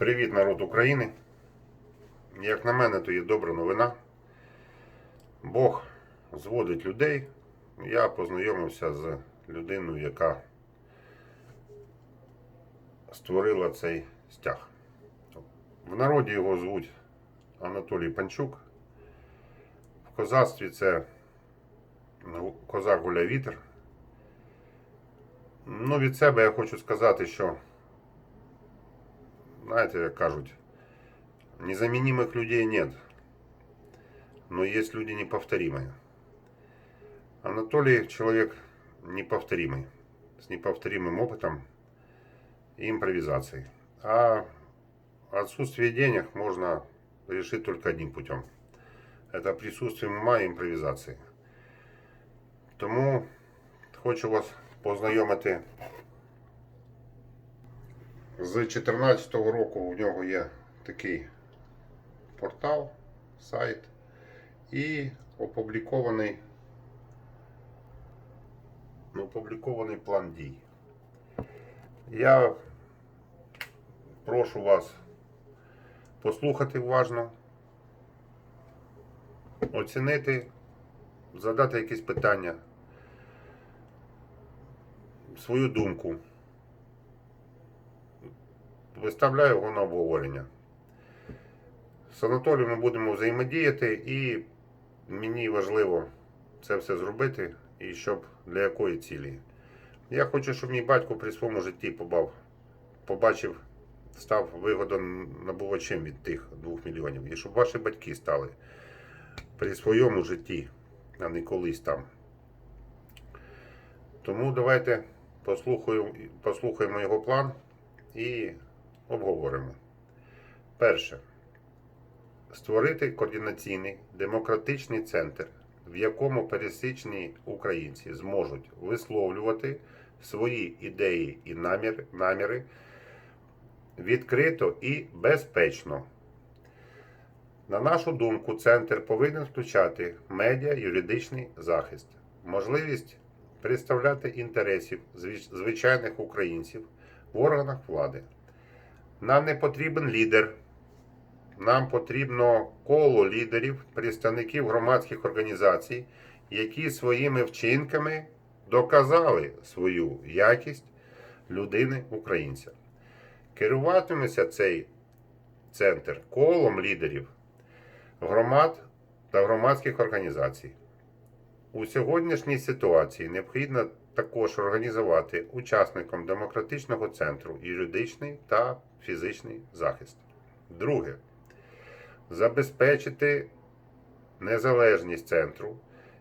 Привіт, народ України. Як на мене, то є добра новина. Бог зводить людей. Я познайомився з людиною, яка створила цей стяг. В народі його звуть Анатолій Панчук. В козацтві це козак гуля вітер. Ну, від себе я хочу сказати, що знаете, как кажут, незаменимых людей нет, но есть люди неповторимые. Анатолий человек неповторимый, с неповторимым опытом и импровизацией. А отсутствие денег можно решить только одним путем. Это присутствием ума и импровизации. Тому хочу вас познайомити з 2014 року у нього є такий портал, сайт і опублікований, ну, опублікований план дій. Я прошу вас послухати уважно, оцінити, задати якісь питання, свою думку виставляю його на обговорення. З Анатолієм ми будемо взаємодіяти і мені важливо це все зробити і щоб для якої цілі. Я хочу, щоб мій батько при своєму житті побав, побачив, став вигодонабувачем від тих двох мільйонів. І щоб ваші батьки стали при своєму житті, а не колись там. Тому давайте послухаємо, послухаємо його план і обговоримо. Перше. Створити координаційний демократичний центр, в якому пересічні українці зможуть висловлювати свої ідеї і наміри, наміри відкрито і безпечно. На нашу думку, центр повинен включати медіа-юридичний захист, можливість представляти інтересів звичайних українців в органах влади. Нам не потрібен лідер. Нам потрібно коло лідерів, представників громадських організацій, які своїми вчинками доказали свою якість людини українця. Керуватиметься цей центр колом лідерів громад та громадських організацій. У сьогоднішній ситуації необхідно також організувати учасникам демократичного центру юридичний та фізичний захист. Друге. Забезпечити незалежність центру,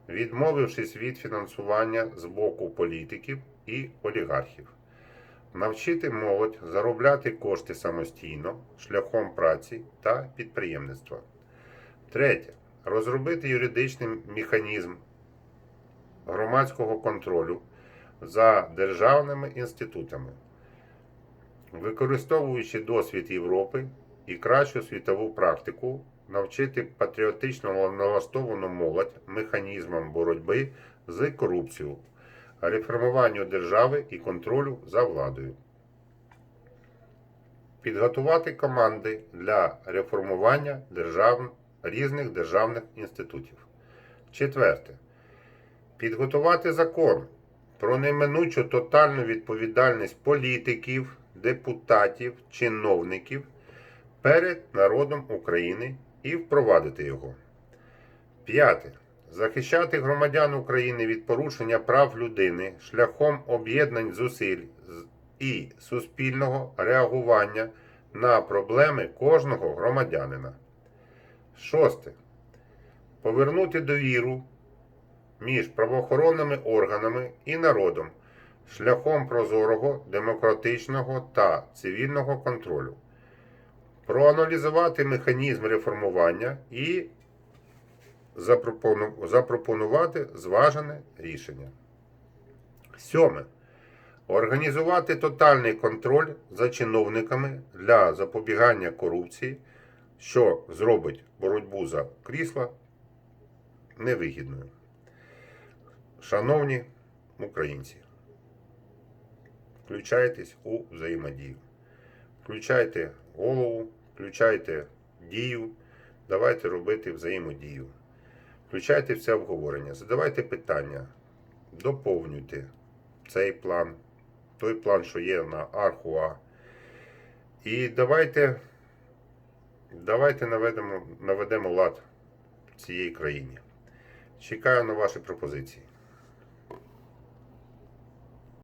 відмовившись від фінансування з боку політиків і олігархів. Навчити молодь заробляти кошти самостійно шляхом праці та підприємництва. Третє. Розробити юридичний механізм громадського контролю за державними інститутами, використовуючи досвід Європи і кращу світову практику, навчити патріотично налаштовану молодь механізмам боротьби з корупцією, реформуванню держави і контролю за владою. Підготувати команди для реформування держав... різних державних інститутів. Четверте. Підготувати закон про неминучу тотальну відповідальність політиків, депутатів, чиновників перед народом України і впровадити його. П'яте. Захищати громадян України від порушення прав людини шляхом об'єднань зусиль і суспільного реагування на проблеми кожного громадянина. Шосте. Повернути довіру між правоохоронними органами і народом шляхом прозорого, демократичного та цивільного контролю, проаналізувати механізм реформування і запропонувати зважене рішення. Сьоме. Організувати тотальний контроль за чиновниками для запобігання корупції, що зробить боротьбу за крісла невигідною. Шановні українці, включайтесь у взаємодію. включайте голову, включайте дію, давайте робити взаємодію. Включайте в це обговорення, задавайте питання, доповнюйте цей план, той план, що є на Архуа. І давайте, давайте наведемо, наведемо лад в цій країні. Чекаю на ваші пропозиції.